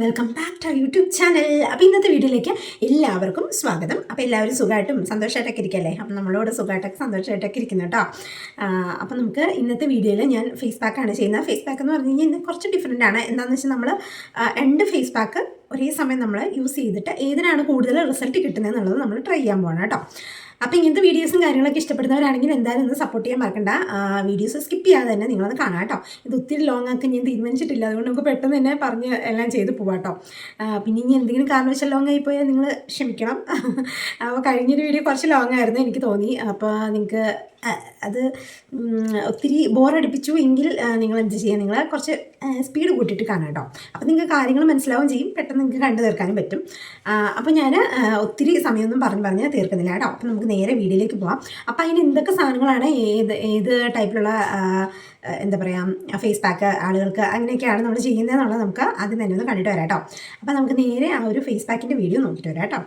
Welcome back to YouTube channel അപ്പോൾ ഇന്നത്തെ വീഡിയോയിലേക്ക് എല്ലാവർക്കും സ്വാഗതം. അപ്പോൾ എല്ലാവരും സുഖമായിട്ടും സന്തോഷമായിട്ടൊക്കെ ഇരിക്കല്ലേ? അപ്പം നമ്മളോട് സുഖമായിട്ടൊക്കെ സന്തോഷമായിട്ടൊക്കെ ഇരിക്കുന്നു കേട്ടോ. അപ്പോൾ നമുക്ക് ഇന്നത്തെ വീഡിയോയിൽ ഞാൻ ഫേസ് പാക്കാണ് ചെയ്യുന്നത്. ഫേസ് പാക്ക് എന്ന് പറഞ്ഞു കഴിഞ്ഞാൽ ഇന്ന് കുറച്ച് ഡിഫറെന്റ് ആണ്. എന്താണെന്ന് വെച്ചാൽ നമ്മൾ രണ്ട് ഫേസ് പാക്ക് ഒരേ സമയം നമ്മൾ യൂസ് ചെയ്തിട്ട് ഏതിനാണ് കൂടുതൽ റിസൾട്ട് കിട്ടുന്നത് എന്നുള്ളത് നമ്മൾ ട്രൈ ചെയ്യാൻ പോകണം കേട്ടോ. അപ്പോൾ ഇങ്ങനത്തെ വീഡിയോസും കാര്യങ്ങളൊക്കെ ഇഷ്ടപ്പെടുന്നവരാണെങ്കിൽ എന്തായാലും ഒന്ന് സപ്പോർട്ട് ചെയ്യാൻ മറക്കണ്ട. വീഡിയോസ് സ്കിപ്പ് ചെയ്യാതെ തന്നെ നിങ്ങളത് കാണാം കേട്ടോ. ഇത് ഒത്തിരി ലോങ് ആക്കി ഞാൻ തീരുമാനിച്ചിട്ടില്ല. അതുകൊണ്ട് നമുക്ക് പെട്ടെന്ന് തന്നെ പറഞ്ഞ് എല്ലാം ചെയ്ത് പോവാം കേട്ടോ. പിന്നെ ഇനി എന്തെങ്കിലും കാരണവശാൽ ലോങ് ആയിപ്പോയാൽ പോയാൽ നിങ്ങൾ ക്ഷമിക്കണം. അപ്പോൾ കഴിഞ്ഞൊരു വീഡിയോ കുറച്ച് ലോങ് ആയിരുന്നു എനിക്ക് തോന്നി. അപ്പോൾ നിങ്ങൾക്ക് അത് ഒത്തിരി ബോറടിപ്പിച്ചു എങ്കിൽ നിങ്ങൾ എന്ത് ചെയ്യുക നിങ്ങൾ കുറച്ച് സ്പീഡ് കൂട്ടിയിട്ട് കാണാം കേട്ടോ. അപ്പോൾ നിങ്ങൾക്ക് കാര്യങ്ങൾ മനസ്സിലാവുകയും ചെയ്യും. പെട്ടെന്ന് നിങ്ങൾക്ക് കണ്ടു തീർക്കാനും പറ്റും. അപ്പോൾ ഞാൻ ഒത്തിരി സമയമൊന്നും പറഞ്ഞ് പറഞ്ഞ് തീർക്കുന്നില്ല കേട്ടോ. അപ്പോൾ നമുക്ക് നേരെ വീഡിയോയിലേക്ക് പോവാം. അപ്പോൾ അതിന് എന്തൊക്കെ സാധനങ്ങളാണ് ഏത് ഏത് ടൈപ്പിലുള്ള എന്താ പറയുക ഫേസ് പാക്ക് ആളുകൾക്ക് അങ്ങനെയൊക്കെയാണ് നമ്മൾ ചെയ്യുന്നതെന്നുള്ളത് നമുക്ക് ആദ്യം തന്നെ ഒന്ന് കണ്ടിട്ട് വരാം കേട്ടോ. അപ്പോൾ നമുക്ക് നേരെ ആ ഒരു ഫേസ് പാക്കിന്റെ വീഡിയോ നോക്കിയിട്ട് വരാം കേട്ടോ.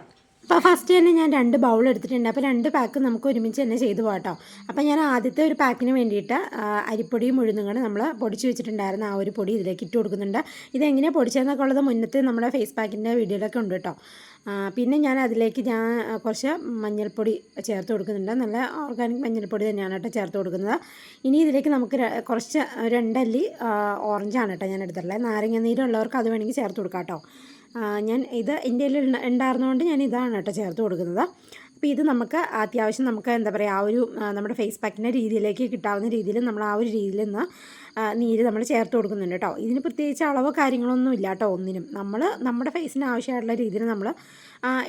അപ്പോൾ ഫസ്റ്റ് തന്നെ ഞാൻ രണ്ട് ബൗൾ എടുത്തിട്ടുണ്ട്. അപ്പോൾ രണ്ട് പാക്ക് നമുക്ക് ഒരുമിച്ച് തന്നെ ചെയ്തു പോകാം അപ്പോൾ ഞാൻ ആദ്യത്തെ ഒരു പാക്കിന് വേണ്ടിയിട്ട് അരിപ്പൊടിയും ഉഴുന്നും കൂടെ നമ്മൾ പൊടിച്ച് വെച്ചിട്ടുണ്ടായിരുന്ന. ആ ഒരു പൊടി ഇതിലേക്ക് ഇട്ട് കൊടുക്കുന്നുണ്ട്. ഇതെങ്ങനെയാണ് പൊടിച്ചതെന്നൊക്കെ ഉള്ളത് മുന്നത്തെ നമ്മുടെ ഫേസ് പാക്കിന്റെ വീഡിയോയിലൊക്കെ ഉണ്ട് കേട്ടോ. പിന്നെ ഞാൻ അതിലേക്ക് ഞാൻ കുറച്ച് മഞ്ഞൾപ്പൊടി ചേർത്ത് കൊടുക്കുന്നുണ്ട്. നല്ല ഓർഗാനിക് മഞ്ഞൾപ്പൊടി തന്നെയാണ് കേട്ടോ ചേർത്ത് കൊടുക്കുന്നത്. ഇനി ഇതിലേക്ക് നമുക്ക് കുറച്ച് രണ്ടല്ലി ഓറഞ്ചാണ് കേട്ടോ ഞാൻ എടുത്തിട്ടുള്ളത്. നാരങ്ങ നീരുള്ളവർക്ക് അത് വേണമെങ്കിൽ ചേർത്ത് കൊടുക്കാം കേട്ടോ. ഞാൻ ഇത് എന്റെ കയ്യിൽ ഉണ്ട- ഉണ്ടായിരുന്നതുകൊണ്ട് ഞാൻ ഇതാണ് കേട്ടോ ചേർത്ത് കൊടുക്കുന്നത്. അപ്പോൾ ഇത് നമുക്ക് അത്യാവശ്യം നമുക്ക് എന്താ പറയുക ആ ഒരു നമ്മുടെ ഫേസ് പാക്കിന്റെ രീതിയിലേക്ക് കിട്ടാവുന്ന രീതിയിൽ നമ്മൾ ആ ഒരു രീതിയിൽ നിന്ന് നീര് നമ്മൾ ചേർത്ത് കൊടുക്കുന്നുണ്ട് കേട്ടോ. ഇതിന് പ്രത്യേകിച്ച് അളവോ കാര്യങ്ങളൊന്നും ഇല്ല കേട്ടോ ഒന്നിനും. നമ്മൾ നമ്മുടെ ഫേസിന് ആവശ്യമായിട്ടുള്ള രീതിയിൽ നമ്മൾ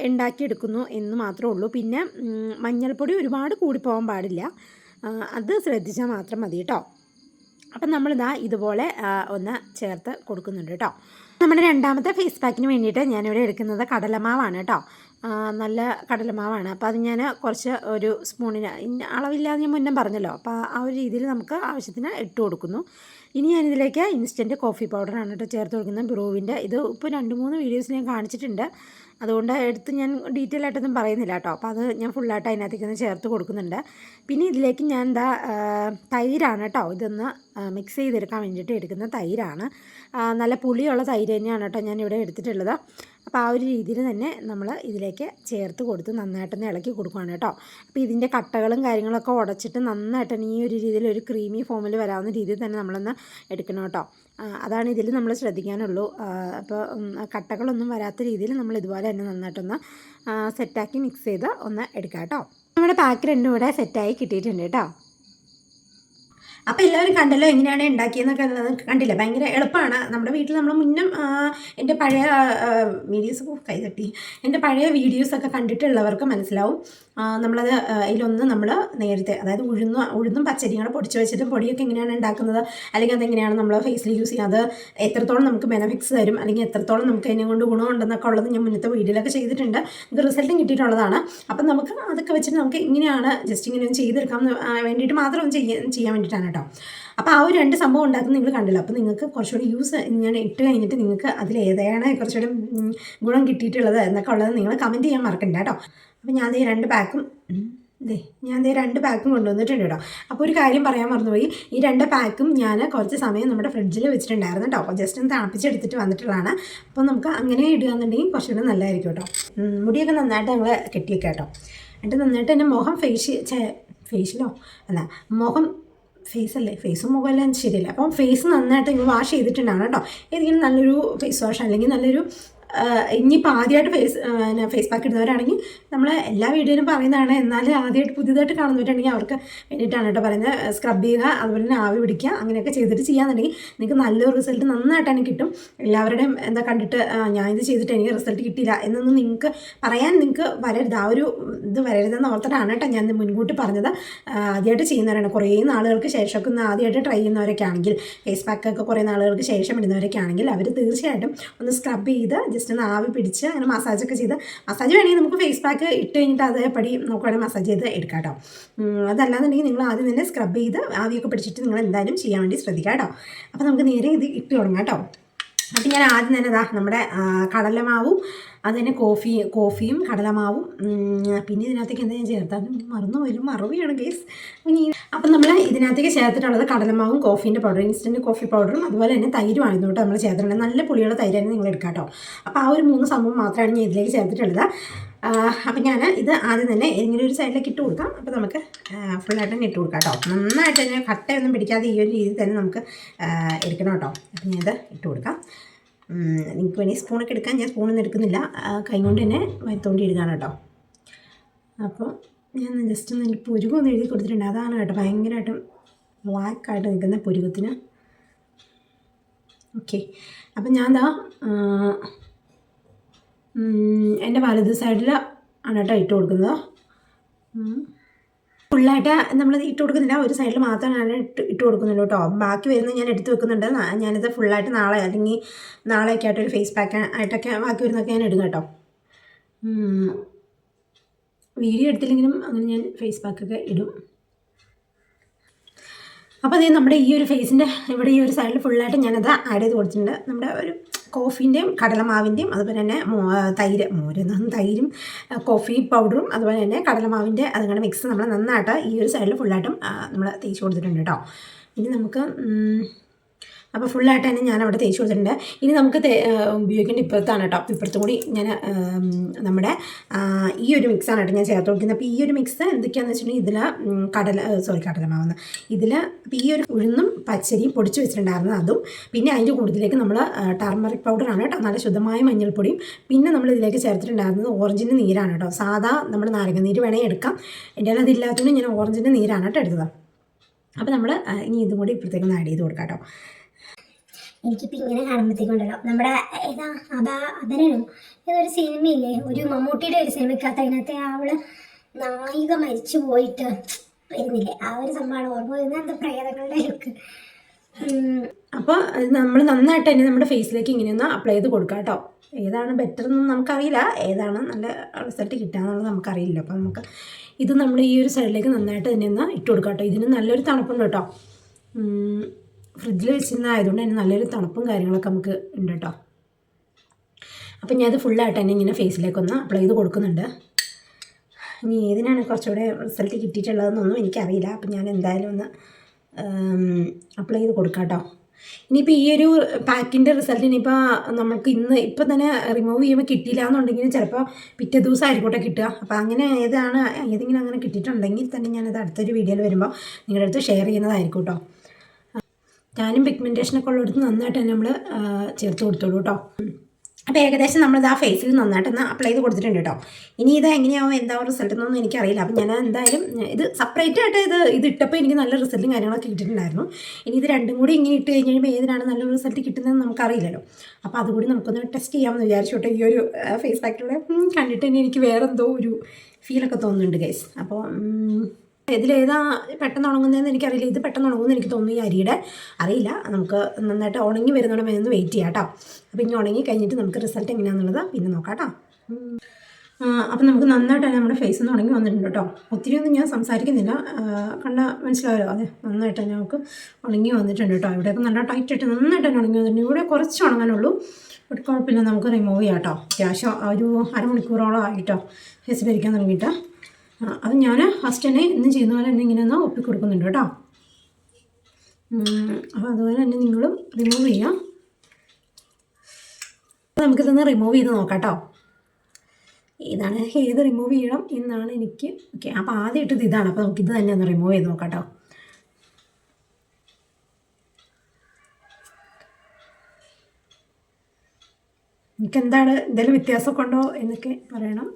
ഉണ്ടാക്കിയെടുക്കുന്നു എന്ന് മാത്രമേ ഉള്ളൂ. പിന്നെ മഞ്ഞൾപ്പൊടി ഒരുപാട് കൂടിപ്പോകാൻ പാടില്ല. അത് ശ്രദ്ധിച്ചാൽ മാത്രം മതി കേട്ടോ. അപ്പം നമ്മളിതാ ഇതുപോലെ ഒന്ന് ചേർത്ത് കൊടുക്കുന്നുണ്ട് കേട്ടോ. നമ്മുടെ രണ്ടാമത്തെ ഫേസ് പാക്കിന് വേണ്ടിയിട്ട് ഞാനിവിടെ എടുക്കുന്നത് കടലമാവാണ് കേട്ടോ. നല്ല കടലമാവാണ്. അപ്പോൾ അത് ഞാൻ കുറച്ച് ഒരു സ്പൂണിന് അളവില്ലാതെ ഞാൻ മുന്നേ പറഞ്ഞല്ലോ. അപ്പോൾ ആ ഒരു രീതിയിൽ നമുക്ക് ആവശ്യത്തിന് ഇട്ട് കൊടുക്കുന്നു. ഇനി ഞാനിതിലേക്ക് ഇൻസ്റ്റന്റ് കോഫി പൗഡറാണ് കേട്ടോ ചേർത്ത് കൊടുക്കുന്നത്. ബ്രൂവിന്റെ. ഇത് ഇപ്പോൾ രണ്ട് മൂന്ന് വീഡിയോസ് ഞാൻ കാണിച്ചിട്ടുണ്ട്. അതുകൊണ്ട് എടുത്ത് ഞാൻ ഡീറ്റെയിൽ ആയിട്ടൊന്നും പറയുന്നില്ല കേട്ടോ. അപ്പോൾ അത് ഞാൻ ഫുള്ളായിട്ട് അതിനകത്തേക്ക് ഒന്ന് ചേർത്ത് കൊടുക്കുന്നുണ്ട്. പിന്നെ ഇതിലേക്ക് ഞാൻ എന്താ തൈരാണ് കേട്ടോ. ഇതൊന്ന് മിക്സ് ചെയ്തെടുക്കാൻ വേണ്ടിയിട്ട് എടുക്കുന്ന തൈരാണ്. നല്ല പുളിയുള്ള തൈര് തന്നെയാണ് കേട്ടോ ഞാൻ ഇവിടെ എടുത്തിട്ടുള്ളത്. അപ്പോൾ ആ ഒരു രീതിയിൽ തന്നെ നമ്മൾ ഇതിലേക്ക് ചേർത്ത് കൊടുത്ത് നന്നായിട്ടൊന്ന് ഇളക്കി കൊടുക്കുകയാണ് കേട്ടോ. അപ്പോൾ ഇതിന്റെ കട്ടകളും കാര്യങ്ങളൊക്കെ ഉടച്ചിട്ട് നന്നായിട്ട് ഈ ഒരു രീതിയിൽ ഒരു ക്രീമി ഫോമിൽ വരാവുന്ന രീതിയിൽ തന്നെ നമ്മളൊന്ന് എടുക്കണം കേട്ടോ. അതാണ് ഇതിൽ നമ്മൾ ശ്രദ്ധിക്കാനുള്ളൂ. അപ്പോൾ കട്ടകളൊന്നും വരാത്ത രീതിയിൽ നമ്മൾ ഇതുപോലെ തന്നെ നന്നായിട്ടൊന്ന് സെറ്റാക്കി മിക്സ് ചെയ്ത് ഒന്ന് എടുക്കാം കേട്ടോ. നമ്മുടെ പാക്ക് രണ്ടും കൂടെ സെറ്റായി കിട്ടിയിട്ടുണ്ട് കേട്ടോ. അപ്പോൾ എല്ലാവരും കണ്ടല്ലോ എങ്ങനെയാണ് ഉണ്ടാക്കിയെന്നൊക്കെ കണ്ടില്ല? ഭയങ്കര എളുപ്പമാണ്. നമ്മുടെ വീട്ടിൽ നമ്മൾ മുന്നും എന്റെ പഴയ വീഡിയോസ് കൈ തട്ടി. എന്റെ പഴയ വീഡിയോസൊക്കെ കണ്ടിട്ടുള്ളവർക്ക് മനസ്സിലാവും. നമ്മളത് അതിലൊന്ന് നമ്മൾ നേരത്തെ അതായത് ഉഴുന്ന ഉഴുന്നും പച്ചരിയും കൂടെ പൊടിച്ച് വെച്ചിട്ടും പൊടിയൊക്കെ എങ്ങനെയാണ് ഉണ്ടാക്കുന്നത്? അല്ലെങ്കിൽ അതെങ്ങനെയാണ് നമ്മൾ ഫേസിൽ യൂസ് ചെയ്യുക അത് എത്രത്തോളം നമുക്ക് ബെനഫിറ്റ്സ് തരും? അല്ലെങ്കിൽ എത്രത്തോളം നമുക്ക് അതിനെ കൊണ്ട് ഗുണമുണ്ടെന്നൊക്കെ ഉള്ളത് ഞാൻ മുന്നത്തെ വീഡിയോയിലൊക്കെ ചെയ്തിട്ടുണ്ട്. ഇത് റിസൾട്ടും കിട്ടിയിട്ടുള്ളതാണ്. അപ്പം നമുക്ക് അതൊക്കെ വെച്ചിട്ട് നമുക്ക് ഇങ്ങനെയാണ് ജസ്റ്റ് ഇങ്ങനെ ചെയ്തെടുക്കാൻ വേണ്ടിയിട്ട് മാത്രം ചെയ്യാൻ ചെയ്യാൻ വേണ്ടിയിട്ടാണ് കേട്ടോ. അപ്പോൾ ആ ഒരു രണ്ട് സംഭവം ഉണ്ടാക്കുന്നത് നിങ്ങൾ കണ്ടില്ല? അപ്പോൾ നിങ്ങൾക്ക് കുറച്ചുകൂടി യൂസ് ഞാൻ ഇട്ട് കഴിഞ്ഞിട്ട് നിങ്ങൾക്ക് അതിൽ ഏതാണ് കുറച്ചുകൂടി ഗുണം കിട്ടിയിട്ടുള്ളത് എന്നൊക്കെ ഉള്ളത് നിങ്ങൾ കമന്റ് ചെയ്യാൻ മറക്കണ്ട കേട്ടോ. അപ്പോൾ ഞാൻ ഈ രണ്ട് പാക്കും ദേ ഞാൻ ദേ രണ്ട് പാക്കും കൊണ്ടുവന്നിട്ടുണ്ട് കേട്ടോ. അപ്പോൾ ഒരു കാര്യം പറയാൻ മറന്നുപോയി. ഈ രണ്ട് പാക്കും ഞാൻ കുറച്ച് സമയം നമ്മുടെ ഫ്രിഡ്ജിൽ വെച്ചിട്ടുണ്ടായിരുന്നു കേട്ടോ. ജസ്റ്റ് ഒന്ന് തണുപ്പിച്ചെടുത്തിട്ട് വന്നിട്ടുള്ളതാണ്. അപ്പോൾ നമുക്ക് അങ്ങനെ ഇടുക എന്നുണ്ടെങ്കിൽ കുറച്ചുകൂടി നല്ലതായിരിക്കും കേട്ടോ. മുടിയൊക്കെ നന്നായിട്ട് ഞങ്ങൾ കെട്ടിയൊക്കെ കേട്ടോ. എന്നിട്ട് നന്നായിട്ട് എന്റെ മുഖം ഫേസ് ഫേഷ്യലോ അല്ല മുഖം ഫേസ് അല്ലേ ഫേസ് മുഖമെല്ലാം ശരിയല്ല? അപ്പം ഫേസ് നന്നായിട്ട് നിങ്ങൾ വാഷ് ചെയ്തിട്ടുണ്ടാവണം കേട്ടോ. ഏതെങ്കിലും നല്ലൊരു ഫേസ് വാഷ് അല്ലെങ്കിൽ നല്ലൊരു ഇനിയിപ്പോൾ ആദ്യമായിട്ട് ഫേസ് ഫേസ് പാക്ക് ഇടുന്നവരാണെങ്കിൽ നമ്മൾ എല്ലാ വീഡിയോയിലും പറയുന്നതാണ്. എന്നാൽ ആദ്യമായിട്ട് പുതിയതായിട്ട് കാണുന്നവരാണെങ്കിൽ അവർക്ക് വേണ്ടിയിട്ടാണ് കേട്ടോ പറയുന്നത്. സ്ക്രബ് ചെയ്യുക അതുപോലെ തന്നെ ആവി പിടിക്കുക അങ്ങനെയൊക്കെ ചെയ്തിട്ട് ചെയ്യാന്നുണ്ടെങ്കിൽ നിങ്ങൾക്ക് നല്ലൊരു റിസൾട്ട് നന്നായിട്ട് തന്നെ കിട്ടും. എല്ലാവരുടെയും എന്താ കണ്ടിട്ട് ഞാൻ ഇത് ചെയ്തിട്ട് എനിക്ക് റിസൾട്ട് കിട്ടിയില്ല എന്നൊന്നും നിങ്ങൾക്ക് പറയാൻ നിങ്ങൾക്ക് വരരുത്. ആ ഒരു ഇത് വരരുതെന്ന് ഓർത്തിട്ടാണ് കേട്ടോ ഞാൻ മുൻകൂട്ടി പറഞ്ഞത്. ആദ്യമായിട്ട് ചെയ്യുന്നവരാണ്. കുറേ നാളുകൾക്ക് ശേഷമൊക്കെ ഒന്ന് ആദ്യമായിട്ട് ട്രൈ ചെയ്യുന്നവരൊക്കെ ആണെങ്കിൽ ഫേസ് പാക്കൊക്കെ കുറേ നാളുകൾക്ക് ശേഷം ഇടുന്നവരൊക്കെ ആണെങ്കിൽ അവർ തീർച്ചയായിട്ടും ഒന്ന് സ്ക്രബ് ചെയ്ത് ജസ്റ്റ് ഒന്ന് ആവി പിടിച്ച് അങ്ങനെ മസാജൊക്കെ ചെയ്ത് മസാജ് വേണമെങ്കിൽ നമുക്ക് ഫേസ് പാക്ക് ഇട്ട് കഴിഞ്ഞിട്ട് അതേപടി നോക്കുകയാണെങ്കിൽ മസാജ് ചെയ്ത് എടുക്കാം കേട്ടോ. അതല്ലാന്നുണ്ടെങ്കിൽ നിങ്ങൾ ആദ്യം തന്നെ സ്ക്രബ് ചെയ്ത് ആവിയൊക്കെ പിടിച്ചിട്ട് നിങ്ങൾ എന്തായാലും ചെയ്യാൻ വേണ്ടി ശ്രദ്ധിക്കാം കേട്ടോ. അപ്പോൾ നമുക്ക് നേരെ ഇത് ഇട്ട് തുടങ്ങാം കേട്ടോ. അപ്പം ഞാൻ ആദ്യം തന്നെ ഇതാ നമ്മുടെ കടലമാവും അത് തന്നെ കോഫി കോഫിയും കടലമാവും. പിന്നെ ഇതിനകത്തേക്ക് എന്താ ഞാൻ ചേർത്താൽ മറന്നു പോയാലും മറവിയാണ് കേസ് അപ്പം നമ്മൾ ഇതിനകത്തേക്ക് ചേർത്തിട്ടുള്ളത് കടലമാവും കോഫീന്റെ പൗഡർ ഇൻസ്റ്റന്റ് കോഫി പൗഡറും അതുപോലെ തന്നെ തൈരുമാണ് ഇതുകൊണ്ട് നമ്മൾ ചേർത്തിട്ടുള്ളത്. നല്ല പുളിയുള്ള തൈര് തന്നെ നിങ്ങൾ എടുക്കാം കേട്ടോ അപ്പോൾ ആ ഒരു മൂന്ന് സംഭവം മാത്രമാണ് ഞാൻ ഇതിലേക്ക് ചേർത്തിട്ടുള്ളത്. അപ്പം ഞാൻ ഇത് ആദ്യം തന്നെ ഇങ്ങനെ ഒരു സൈഡിലേക്ക് ഇട്ട് കൊടുക്കാം. അപ്പോൾ നമുക്ക് ഫുള്ളായിട്ട് തന്നെ ഇട്ട് കൊടുക്കാം കേട്ടോ. നന്നായിട്ട് തന്നെ കട്ടയൊന്നും പിടിക്കാതെ ഈ ഒരു രീതിയിൽ തന്നെ നമുക്ക് എടുക്കണം കേട്ടോ. അപ്പം ഞാനിത് ഇട്ട് കൊടുക്കാം. നിങ്ങൾക്ക് വേണമെങ്കിൽ സ്പൂണൊക്കെ എടുക്കാൻ ഞാൻ സ്പൂണൊന്നും എടുക്കുന്നില്ല. കൈ കൊണ്ട് തന്നെ വരുത്തോണ്ടി ഇടുകയാണ് കേട്ടോ. അപ്പോൾ ഞാൻ ജസ്റ്റ് ഒന്ന് എനിക്ക് പുരുകൊന്ന് എഴുതി കൊടുത്തിട്ടുണ്ട്. അതാണ് കേട്ടോ ഭയങ്കരമായിട്ടും ബ്ലാക്കായിട്ട് നിൽക്കുന്ന പുരുകത്തിന്. ഓക്കെ അപ്പം ഞാൻ ദാ എന്റെ വലത് സൈഡിൽ ആണ് കേട്ടോ ഇട്ട് കൊടുക്കുന്നത്. ഫുള്ളായിട്ട് നമ്മൾ ഇട്ട് കൊടുക്കുന്നില്ല. ഒരു സൈഡിൽ മാത്രമാണ് ഞാൻ ഇട്ട് ഇട്ട് കൊടുക്കുന്നുള്ളൂ കേട്ടോ. ബാക്കി വരുന്നത് ഞാൻ എടുത്ത് വെക്കുന്നുണ്ട്. ഞാനിത് ഫുള്ളായിട്ട് നാളെ അല്ലെങ്കിൽ നാളെയൊക്കെ ആയിട്ട് ഒരു ഫേസ് പാക്ക് ആയിട്ടൊക്കെ ബാക്കി വരുന്നതൊക്കെ ഞാൻ ഇടും കേട്ടോ. വീഡിയോ എടുത്തില്ലെങ്കിലും അങ്ങനെ ഞാൻ ഫേസ് പാക്കൊക്കെ ഇടും. അപ്പോൾ അതേ നമ്മുടെ ഈ ഒരു ഫേസിന്റെ ഇവിടെ ഈ ഒരു സൈഡിൽ ഫുള്ളായിട്ട് ഞാനത് ആഡ് ചെയ്ത് കൊടുത്തിട്ടുണ്ട്. നമ്മുടെ ഒരു കോഫീന്റെയും കടലമാവിന്റെയും അതുപോലെ തന്നെ തൈര് മോര് തൈരും കോഫി പൗഡറും അതുപോലെ തന്നെ കടലമാവിന്റെ അതുകൊണ്ട് മിക്സ് നമ്മൾ നന്നായിട്ട് ഈ ഒരു സൈഡിൽ ഫുള്ളായിട്ടും നമ്മൾ തേച്ച് കൊടുത്തിട്ടുണ്ട് കേട്ടോ ഇനി നമുക്ക് അപ്പോൾ ഫുള്ളായിട്ട് തന്നെ ഞാൻ അവിടെ തേച്ച് കൊടുത്തിട്ടുണ്ട്. ഇനി നമുക്ക് ഉപയോഗിക്കേണ്ട ഇപ്പുറത്താണ് കേട്ടോ. ഇപ്പുറത്തും കൂടി ഞാൻ നമ്മുടെ ഈ ഒരു മിക്സാണ് കേട്ടോ ഞാൻ ചേർത്ത് കൊടുക്കുന്നത്. അപ്പോൾ ഈ ഒരു മിക്സ് എന്തൊക്കെയാണെന്ന് വെച്ചിട്ടുണ്ടെങ്കിൽ ഇതിൽ കടല സോറി കടലമാവുന്ന ഇതിൽ ഈ ഒരു ഉഴുന്നും പച്ചരിയും പൊടിച്ച് വെച്ചിട്ടുണ്ടായിരുന്നു അതും. പിന്നെ അതിന്റെ കൂടുതലേക്ക് നമ്മൾ ടർമറിക് പൗഡറാണ് കേട്ടോ. നല്ല ശുദ്ധമായ മഞ്ഞൾപ്പൊടിയും. പിന്നെ നമ്മൾ ഇതിലേക്ക് ചേർത്തിട്ടുണ്ടായിരുന്നത് ഓറഞ്ചിന്റെ നീരാണ് കേട്ടോ. സാധാ നമ്മൾ നാരങ്ങ നീര് വേണമെങ്കിൽ എടുക്കാം. എന്റെ കയ്യിൽ അതില്ലാത്തതുകൊണ്ട് ഞാൻ ഓറഞ്ചിന്റെ നീരാണ് കേട്ടോ എടുത്തത്. അപ്പോൾ നമ്മൾ ഇനി ഇതും കൂടി ഇപ്പോഴത്തേക്കൊന്ന് ആഡ് ചെയ്ത് കൊടുക്കാം കേട്ടോ. എനിക്കിപ്പോൾ ഇങ്ങനെ കാണുമ്പോഴത്തേക്കുണ്ടല്ലോ നമ്മുടെ ഏതാ അതാ അതനാണോ ഏതൊരു സിനിമയില്ലേ? ഒരു മമ്മൂട്ടിയുടെ ഒരു സിനിമയ്ക്കകത്ത് അതിനകത്തെ അവൾ നായിക മരിച്ചു പോയിട്ട് വരുന്നില്ലേ? ആ ഒരു സംഭവമാണ് ഓർമ്മ വരുന്നത്. എന്താ പ്രേതങ്ങളുടെ ലുക്ക്. അപ്പോൾ നമ്മൾ നന്നായിട്ട് തന്നെ നമ്മുടെ ഫേസിലേക്ക് ഇങ്ങനെയൊന്ന് അപ്ലൈ ചെയ്ത് കൊടുക്കാം കേട്ടോ. ഏതാണ് ബെറ്റർ എന്ന് നമുക്കറിയില്ല. ഏതാണ് നല്ല റിസൾട്ട് കിട്ടുക എന്നുള്ളത് നമുക്കറിയില്ല. അപ്പോൾ നമുക്ക് ഇത് നമ്മൾ ഈ ഒരു സൈഡിലേക്ക് നന്നായിട്ട് തന്നെ ഒന്ന് ഇട്ട് കൊടുക്കാം കേട്ടോ. ഇതിന് നല്ലൊരു തണുപ്പുണ്ട് കേട്ടോ. ഫ്രിഡ്ജിൽ വെച്ചിരുന്ന ആയതുകൊണ്ട് തന്നെ നല്ലൊരു തണുപ്പും കാര്യങ്ങളൊക്കെ നമുക്ക് ഉണ്ട് കേട്ടോ. അപ്പം ഞാനത് ഫുള്ളായിട്ട് തന്നെ ഇങ്ങനെ ഫേസിലേക്കൊന്ന് അപ്ലൈ ചെയ്ത് കൊടുക്കുന്നുണ്ട്. ഇനി ഏതിനാണ് കുറച്ചുകൂടെ റിസൾട്ട് കിട്ടിയിട്ടുള്ളതെന്നൊന്നും എനിക്കറിയില്ല. അപ്പം ഞാൻ എന്തായാലും ഒന്ന് അപ്ലൈ ചെയ്ത് കൊടുക്കാം കേട്ടോ. ഇനിയിപ്പോൾ ഈ ഒരു പാക്കിന്റെ റിസൾട്ട് ഇനിയിപ്പോൾ നമുക്ക് ഇന്ന് ഇപ്പം തന്നെ റിമൂവ് ചെയ്യുമ്പോൾ കിട്ടിയില്ല എന്നുണ്ടെങ്കിൽ ചിലപ്പോൾ പിറ്റേ ദിവസം ആയിക്കോട്ടെ കിട്ടുക. അപ്പോൾ അങ്ങനെ ഏതാണ് ഏതെങ്കിലും അങ്ങനെ കിട്ടിയിട്ടുണ്ടെങ്കിൽ തന്നെ ഞാനത് അടുത്തൊരു വീഡിയോയിൽ വരുമ്പോൾ നിങ്ങളുടെ അടുത്ത് ഷെയർ ചെയ്യുന്നതായിരിക്കും കേട്ടോ. ഞാനും പിഗ്മെന്റേഷനൊക്കെ ഉള്ളിടത്ത് നന്നായിട്ട് തന്നെ നമ്മൾ ചേർത്ത് കൊടുത്തോളൂ കേട്ടോ അപ്പോൾ ഏകദേശം നമ്മളിത് ആ ഫേസിൽ നന്നായിട്ടൊന്ന് അപ്ലൈ ചെയ്ത് കൊടുത്തിട്ടുണ്ട് കേട്ടോ ഇനി ഇത് എങ്ങനെയാവും എന്താവും റിസൾട്ട് എന്നൊന്നും എനിക്കറിയില്ല. അപ്പം ഞാൻ എന്തായാലും ഇത് സെപ്പറേറ്റ് ആയിട്ട് ഇത് ഇത് ഇട്ടപ്പോൾ എനിക്ക് നല്ല റിസൾട്ടും കാര്യങ്ങളൊക്കെ കിട്ടിയിട്ടുണ്ടായിരുന്നു. ഇനി ഇത് രണ്ടും കൂടി ഇങ്ങനെ ഇട്ട് കഴിഞ്ഞാൽ ഏതിനാണ് നല്ല റിസൾട്ട് കിട്ടുന്നതെന്ന് നമുക്കറിയില്ലല്ലോ. അപ്പോൾ അതുകൂടി നമുക്കൊന്ന് ടെസ്റ്റ് ചെയ്യാമെന്ന് വിചാരിച്ചു കേട്ടോ ഈ ഒരു ഫേസ് പാക്കിലൂടെ കണ്ടിട്ട് തന്നെ എനിക്ക് വേറെ എന്തോ ഒരു ഫീലൊക്കെ തോന്നുന്നുണ്ട് ഗൈസ് അപ്പോൾ ഇതിലേതാ പെട്ടെന്ന് ഉണങ്ങുന്നതെന്ന് എനിക്കറിയില്ല. ഇത് പെട്ടെന്ന് ഉണങ്ങുമെന്ന് എനിക്ക് തോന്നുന്നു ഈ അരിയുടെ. അറിയില്ല. നമുക്ക് നന്നായിട്ട് ഉണങ്ങി വരുന്നോടെ ഒന്ന് വെയിറ്റ് ചെയ്യാം കേട്ടോ. അപ്പോൾ ഇനി ഉണങ്ങി കഴിഞ്ഞിട്ട് നമുക്ക് റിസൾട്ട് എങ്ങനെയാണെന്നുള്ളത് പിന്നെ നോക്കാം കേട്ടോ. അപ്പം നമുക്ക് നന്നായിട്ട് നമ്മുടെ ഫേസ് ഒന്ന് ഉണങ്ങി വന്നിട്ടുണ്ട് കേട്ടോ. ഒത്തിരി ഒന്നും ഞാൻ സംസാരിക്കുന്നില്ല. കണ്ട മനസ്സിലാവല്ലോ? അതെ നന്നായിട്ട് തന്നെ നമുക്ക് ഉണങ്ങി വന്നിട്ടുണ്ട് കേട്ടോ. ഇവിടെയൊക്കെ നല്ല ടൈറ്റ് ആയിട്ട് നന്നായിട്ട് തന്നെ ഉണങ്ങി വന്നിട്ടുണ്ട്. ഇവിടെ കുറച്ച് ഉണങ്ങാനുള്ളൂ. ഒരു കുഴപ്പമില്ല. നമുക്ക് റിമൂവ് ചെയ്യാം കേട്ടോ. അത്യാവശ്യം ഒരു അരമണിക്കൂറോളം ആയിട്ടോ ഫേസ് ഭരിക്കാൻ തുടങ്ങിയിട്ട്. അത് ഞാൻ ഫസ്റ്റ് തന്നെ ഇന്ന് ചെയ്യുന്ന പോലെ തന്നെ ഇങ്ങനെ ഒന്ന് ഒപ്പി കൊടുക്കുന്നുണ്ട് കേട്ടോ. അപ്പോൾ അതുപോലെ തന്നെ നിങ്ങളും റിമൂവ് ചെയ്യാം. നമുക്കിതൊന്ന് റിമൂവ് ചെയ്ത് നോക്കാം കേട്ടോ. ഇതാണ് ഏത് റിമൂവ് ചെയ്യണം എന്നാണ് എനിക്ക് ഓക്കെ അപ്പോൾ ആദ്യം ഇട്ടത് ഇതാണ്. അപ്പോൾ നമുക്കിത് തന്നെ ഒന്ന് റിമൂവ് ചെയ്ത് നോക്കാം കേട്ടോ. എനിക്കെന്താണ് എന്തെങ്കിലും വ്യത്യാസമൊക്കെ ഉണ്ടോ എന്നൊക്കെ പറയണം.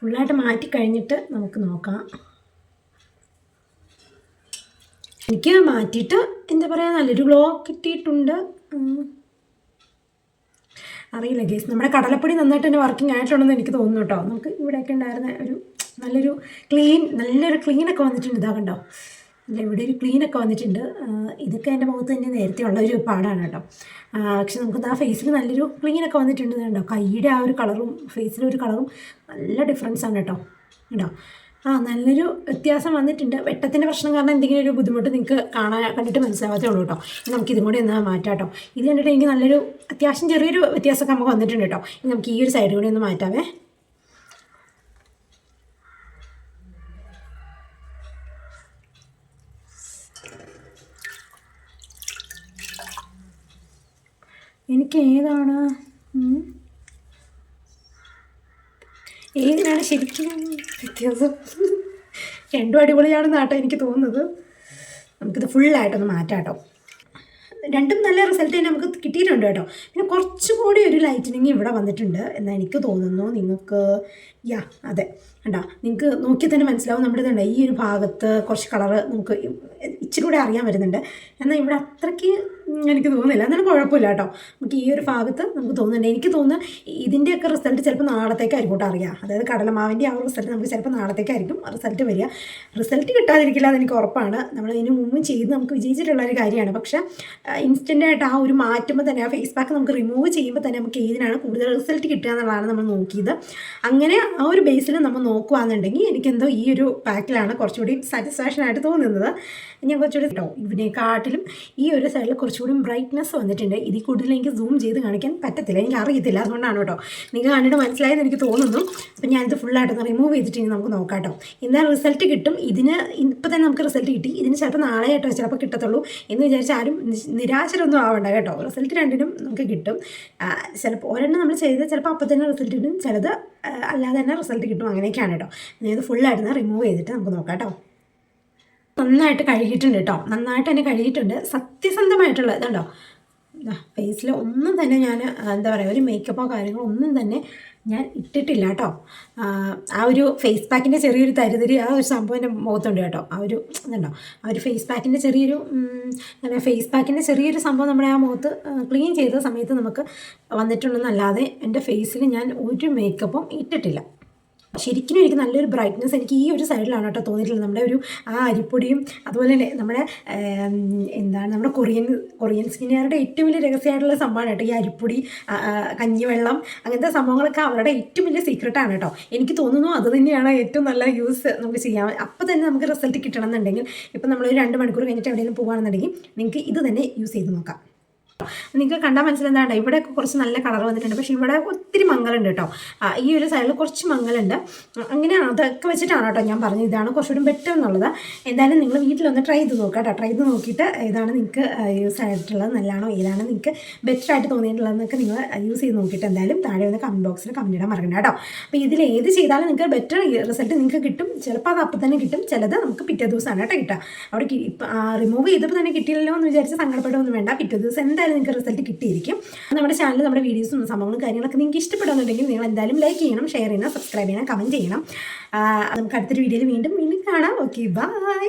ഫുള്ളായിട്ട് മാറ്റി കഴിഞ്ഞിട്ട് നമുക്ക് നോക്കാം. എനിക്ക് മാറ്റിയിട്ട് എന്താ പറയുക നല്ലൊരു ഗ്ലോ കിട്ടിയിട്ടുണ്ട്. അറിയില്ല ഗേസ് നമ്മുടെ കടലപ്പൊടി നന്നായിട്ട് തന്നെ വർക്കിംഗ് ആയിട്ടുണ്ടെന്ന് എനിക്ക് തോന്നുന്നു കേട്ടോ. നമുക്ക് ഇവിടെയൊക്കെ ഉണ്ടായിരുന്ന ഒരു നല്ലൊരു ക്ലീൻ നല്ലൊരു ക്ലീനൊക്കെ വന്നിട്ടുണ്ട് ഇതാ കണ്ടോ. അല്ല ഇവിടെ ഒരു ക്ലീനൊക്കെ വന്നിട്ടുണ്ട്. ഇതൊക്കെ എന്റെ മുഖത്ത് തന്നെ നേരത്തെ ഉള്ള ഒരു പാടാണ് കേട്ടോ. പക്ഷെ നമുക്ക് ആ ഫേസിൽ നല്ലൊരു ക്ലീനൊക്കെ വന്നിട്ടുണ്ട് കേട്ടോ കൈയുടെ ആ ഒരു കളറും ഫേസിലെ ഒരു കളറും നല്ല ഡിഫറൻസ് ആണ് കേട്ടോ. കേട്ടോ ആ നല്ലൊരു വ്യത്യാസം വന്നിട്ടുണ്ട്. വെട്ടത്തിന്റെ പ്രശ്നം കാരണം എന്തെങ്കിലും ഒരു ബുദ്ധിമുട്ട് നിങ്ങൾക്ക് കാണാൻ കണ്ടിട്ട് മനസ്സിലാവാത്തേ ഉള്ളൂ കേട്ടോ. ഇനി നമുക്ക് ഇതും കൂടി ഒന്ന് മാറ്റാം കേട്ടോ. ഇത് കണ്ടിട്ട് എനിക്ക് നല്ലൊരു അത്യാവശ്യം ചെറിയൊരു വ്യത്യാസമൊക്കെ നമുക്ക് വന്നിട്ടുണ്ട് കേട്ടോ. നമുക്ക് ഈ ഒരു സൈഡ് കൂടി ഒന്ന് മാറ്റാവേ. എനിക്ക് ഏതാണ്. ഏതിനാണ് ശരിക്കും വ്യത്യാസം? രണ്ടും അടിപൊളിയാണെന്ന് കേട്ടോ എനിക്ക് തോന്നുന്നത്. നമുക്കിത് ഫുള്ളായിട്ടൊന്ന് മാറ്റാം കേട്ടോ രണ്ടും നല്ല റിസൾട്ട് തന്നെ നമുക്ക് കിട്ടിയിട്ടുണ്ട് കേട്ടോ. പിന്നെ കുറച്ചുകൂടി ഒരു ലൈറ്റനിങ് ഇവിടെ വന്നിട്ടുണ്ട് എന്ന് എനിക്ക് തോന്നുന്നു നിങ്ങൾക്ക്. യാ അതെ. കണ്ടാ നിങ്ങൾക്ക് നോക്കി തന്നെ മനസ്സിലാവും നമ്മുടെ ഇതുണ്ട് ഈ ഒരു ഭാഗത്ത് കുറച്ച് കളറ് നമുക്ക് ഇച്ചിരി കൂടെ അറിയാൻ വരുന്നുണ്ട് എന്നാൽ ഇവിടെ അത്രയ്ക്ക് എനിക്ക് തോന്നുന്നില്ല. എന്നാലും കുഴപ്പമില്ല കേട്ടോ. നമുക്ക് ഈ ഒരു ഭാഗത്ത് നമുക്ക് തോന്നുന്നുണ്ട്. എനിക്ക് തോന്നുന്നു ഇതിന്റെയൊക്കെ റിസൾട്ട് ചിലപ്പോൾ നാളത്തേക്കായിരിക്കും കേട്ടോ അറിയാം. അതായത് കടലമാവിന്റെ ആ ഒരു റിസൾട്ട് നമുക്ക് ചിലപ്പോൾ നാളത്തേക്കായിരിക്കും റിസൾട്ട് വരിക. റിസൾട്ട് കിട്ടാതിരിക്കില്ല എന്ന് എനിക്ക് ഉറപ്പാണ്. നമ്മൾ ഇതിന് മുമ്പും ചെയ്ത് നമുക്ക് വിജയിച്ചിട്ടുള്ള ഒരു കാര്യമാണ്. പക്ഷേ ഇൻസ്റ്റന്റ് ആയിട്ട് ആ ഒരു മാറ്റുമ്പോൾ തന്നെ ആ ഫേസ് പാക്ക് നമുക്ക് റിമൂവ് ചെയ്യുമ്പോൾ തന്നെ നമുക്ക് ഏതിനാണ് കൂടുതൽ റിസൾട്ട് കിട്ടുക എന്നുള്ളതാണ് നമ്മൾ നോക്കിയത്. അങ്ങനെ ആ ഒരു ബേസിൽ നമ്മൾ നോക്കുകയാണെന്നുണ്ടെങ്കിൽ എനിക്കെന്തോ ഈ ഒരു പാക്കിലാണ് കുറച്ചുകൂടി സാറ്റിസ്ഫാക്ഷൻ ആയിട്ട് തോന്നുന്നത്. ഞാൻ കുറച്ചുകൂടി കേട്ടോ കാട്ടിലും ഈ ഒരു സൈഡിൽ കുറച്ചുകൂടി ബ്രൈറ്റ്നസ് വന്നിട്ടുണ്ട്. ഇതിൽ കൂടുതൽ എനിക്ക് സൂം ചെയ്ത് കാണിക്കാൻ പറ്റത്തില്ല. എനിക്ക് അറിയത്തില്ല. അതുകൊണ്ടാണ് കേട്ടോ. നിങ്ങൾ കണ്ടിട്ട് മനസ്സിലായെന്ന് എനിക്ക് തോന്നുന്നു. അപ്പം ഞാനിത് ഫുള്ളായിട്ടൊന്ന് റിമൂവ് ചെയ്തിട്ട് നമുക്ക് നോക്കാം കേട്ടോ. എന്നാൽ റിസൾട്ട് കിട്ടും. ഇതിന് ഇപ്പം തന്നെ നമുക്ക് റിസൾട്ട് കിട്ടി. ഇതിന് ചിലപ്പോൾ നാളെ ആയിട്ടോ ചിലപ്പോൾ കിട്ടത്തുള്ളൂ എന്ന് വിചാരിച്ച് ആരും നിരാശരൊന്നും ആവണ്ട കേട്ടോ. റിസൾട്ട് രണ്ടിനും നമുക്ക് കിട്ടും. ചിലപ്പോൾ ഒരെണ്ണം നമ്മൾ ചെയ്ത് ചിലപ്പോൾ അപ്പം തന്നെ റിസൾട്ട് കിട്ടും. ചിലത് അല്ലാതെ തന്നെ റിസൾട്ട് കിട്ടും. അങ്ങനെയൊക്കെയാണ് കേട്ടോ. ഞാനത് ഫുള്ളായിട്ട് റിമൂവ് ചെയ്തിട്ട് നമുക്ക് നോക്കാം കേട്ടോ. നന്നായിട്ട് കഴുകിയിട്ടുണ്ട് കേട്ടോ നന്നായിട്ട് തന്നെ കഴുകിയിട്ടുണ്ട്. സത്യസന്ധമായിട്ടുള്ള ഇതുണ്ടോ? ഫേസിൽ ഒന്നും തന്നെ ഞാൻ എന്താ പറയുക ഒരു മേക്കപ്പോ കാര്യങ്ങളോ ഒന്നും തന്നെ ഞാൻ ഇട്ടിട്ടില്ല കേട്ടോ ആ, ഒരു ഫേസ് പാക്കിന്റെ ചെറിയൊരു തരിതരി ആ ഒരു സംഭവം എന്റെ മുഖത്തുണ്ട് കേട്ടോ. ആ ഒരു ഇതുണ്ടോ? ആ ഒരു ഫേസ് പാക്കിന്റെ ചെറിയൊരു എന്താ ഫേസ് പാക്കിന്റെ ചെറിയൊരു സംഭവം നമ്മുടെ ആ മുഖത്ത് ക്ലീൻ ചെയ്ത സമയത്ത് നമുക്ക് വന്നിട്ടുണ്ടെന്നല്ലാതെ എന്റെ ഫേസിൽ ഞാൻ ഒരു മേക്കപ്പും ഇട്ടിട്ടില്ല. ശരിക്കും എനിക്ക് നല്ലൊരു ബ്രൈറ്റ്നസ് എനിക്ക് ഈ ഒരു സൈഡിലാണ് കേട്ടോ തോന്നിയിട്ടുള്ളത്. നമ്മുടെ ഒരു ആ അരിപ്പൊടിയും അതുപോലെ തന്നെ നമ്മുടെ എന്താണ് നമ്മുടെ കൊറിയൻ കൊറിയൻ സ്കിന്നുകാരുടെ ഏറ്റവും വലിയ രഹസ്യമായിട്ടുള്ള സംഭവമാണ് കേട്ടോ ഈ അരിപ്പൊടി കഞ്ഞിവെള്ളം അങ്ങനത്തെ സംഭവങ്ങളൊക്കെ അവരുടെ ഏറ്റവും വലിയ സീക്രട്ടാണ് കേട്ടോ. എനിക്ക് തോന്നുന്നു അത് തന്നെയാണ് ഏറ്റവും നല്ല യൂസ് നമുക്ക് ചെയ്യാൻ അപ്പോൾ തന്നെ നമുക്ക് റിസൾട്ട് കിട്ടണം എന്നുണ്ടെങ്കിൽ ഇപ്പം നമ്മളൊരു രണ്ട് മണിക്കൂർ കഴിഞ്ഞിട്ട് എവിടെയെങ്കിലും പോകുകയാണെന്നുണ്ടെങ്കിൽ നിങ്ങൾക്ക് ഇത് തന്നെ യൂസ് ചെയ്ത് നോക്കാം. നിങ്ങൾക്ക് കണ്ടാൽ മനസ്സിലെന്താണ്ട്? ഇവിടെ കുറച്ച് നല്ല കളർ വന്നിട്ടുണ്ട്. പക്ഷേ ഇവിടെ ഒത്തിരി മങ്ങലുണ്ട് കേട്ടോ. ഈ ഒരു സൈഡിൽ കുറച്ച് മങ്ങലുണ്ട്. അങ്ങനെയാണ്. അതൊക്കെ വെച്ചിട്ടാണ് കേട്ടോ ഞാൻ പറഞ്ഞത്. ഇതാണ് കുറച്ചുകൂടി ബെറ്റർ എന്നുള്ളത്. എന്തായാലും നിങ്ങൾ വീട്ടിലൊന്ന് ട്രൈ ചെയ്ത് നോക്കുക കേട്ടോ. ട്രൈ ചെയ്ത് നോക്കിയിട്ട് ഏതാണ് നിങ്ങൾക്ക് യൂസ് ആയിട്ടുള്ളത് നല്ലതാണോ ഏതാണ് നിങ്ങൾക്ക് ബെറ്റർ ആയിട്ട് തോന്നിയിട്ടുള്ളതെന്നൊക്കെ നിങ്ങൾ യൂസ് ചെയ്ത് നോക്കിയിട്ട് എന്തായാലും താഴെ ഒന്ന് കമന്റ് ബോക്സിൽ കമന്റ് ഇടാൻ മറക്കണ്ട കേട്ടോ. അപ്പോൾ ഇതിൽ ഏത് ചെയ്താലും നിങ്ങൾക്ക് ബെറ്റർ റിസൾട്ട് നിങ്ങൾക്ക് കിട്ടും. ചിലപ്പോൾ അത് അപ്പം തന്നെ കിട്ടും. ചിലത് നമുക്ക് പിറ്റേ ദിവസമാണ് കേട്ടോ കിട്ടുക. അവിടെ റിമൂവ് ചെയ്തപ്പോൾ തന്നെ കിട്ടിയില്ലല്ലോ എന്ന് വിചാരിച്ച് സങ്കടപ്പെടുകയൊന്നും വേണ്ട. പിറ്റേ ദിവസം എന്തായാലും നിങ്ങൾക്ക് റിസൾട്ട് കിട്ടിയിരിക്കും. നമ്മുടെ ചാനൽ നമ്മുടെ വീഡിയോസും സംഭവങ്ങളും കാര്യങ്ങളൊക്കെ നിങ്ങൾക്ക് ഇഷ്ടപ്പെടുന്നുണ്ടെങ്കിൽ നിങ്ങൾ എന്തായാലും ലൈക്ക് ചെയ്യണം ഷെയർ ചെയ്യണം സബ്സ്ക്രൈബ് ചെയ്യണം കമന്റ് ചെയ്യണം. നമുക്ക് അടുത്തൊരു വീഡിയോയിൽ വീണ്ടും വീണ്ടും കാണാം. Okay bye